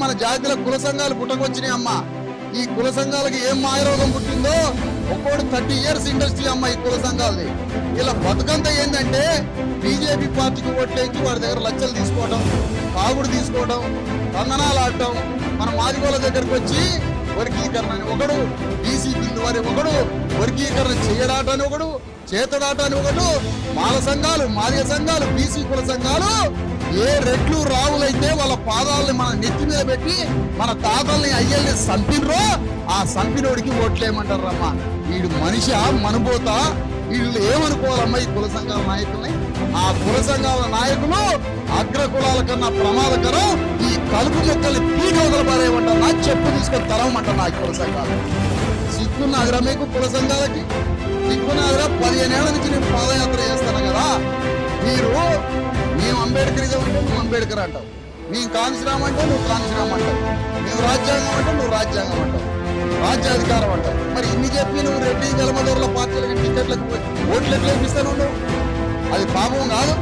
మన జాతిలో కుల సంఘాలు పుట్టకొచ్చినాయి అమ్మా. ఈ కుల సంఘాలకు ఏం మాయరోగం పుట్టిందో ఒక్కోటి థర్టీ ఇయర్స్ ఇండస్ట్రీ అమ్మ ఈ కుల సంఘాలది. ఇలా బతుకంతా ఏంటంటే బీజేపీ పార్టీకి ఓట్లేంచి వాడి దగ్గర లచ్చలు తీసుకోవడం తాగుడు తీసుకోవడం కందనాలు ఆడటం మన మాదిగోళ్ళ దగ్గరకు వచ్చి వర్గీకరణ అని ఒకడు బీసీ వారి ఒకడు వర్గీకరణ చేయడాటని ఒకడు చేతడాటని ఒకడు మాల సంఘాలు మాదిగ సంఘాలు బీసీ కుల సంఘాలు ఏ రెట్లు రావులైతే వాళ్ళ పాదాలని మన నెత్తి మీద పెట్టి మన తాతల్ని అయ్యల్ని సంపినరో ఆ సంపినోడికి ఓట్లేయమంటారు వీడు మనిషి మనబోత వీళ్ళు ఏమనుకోవాలమ్మా ఈ కుల సంఘాల నాయకుల్ని? ఆ కుల సంఘాల నాయకులు అగ్ర కులాల కన్నా ప్రమాదకరం ఈ కలుపు మొక్కల్ని చెప్పు తీసుకొని తరవమంట నాకు కుల సంఘాలు సిగ్గున్నాదిరా మీకు కుల సంఘాలకి? సిగ్గున్నాదిరా పదిహేనేళ్ళ నుంచి నేను పాదయాత్ర చేస్తాను కదా. మీరు మేము అంబేద్కరిజం అంటే నువ్వు అంబేద్కర్ అంటావు. మేము కాంతిరామ్ అంటే నువ్వు కాంతిరామ్ అంటావు. మేము రాజ్యాంగం అంటే నువ్వు రాజ్యాంగం అంటావు. రాజ్యాధికారం అంటావు. మరి ఇన్ని చెప్పి నువ్వు రెడ్డి జలమదూరుల పార్టీలకి టికెట్లకు ఓట్లు ఎట్లా ఇప్పిస్తాను అది పాపం కాదు.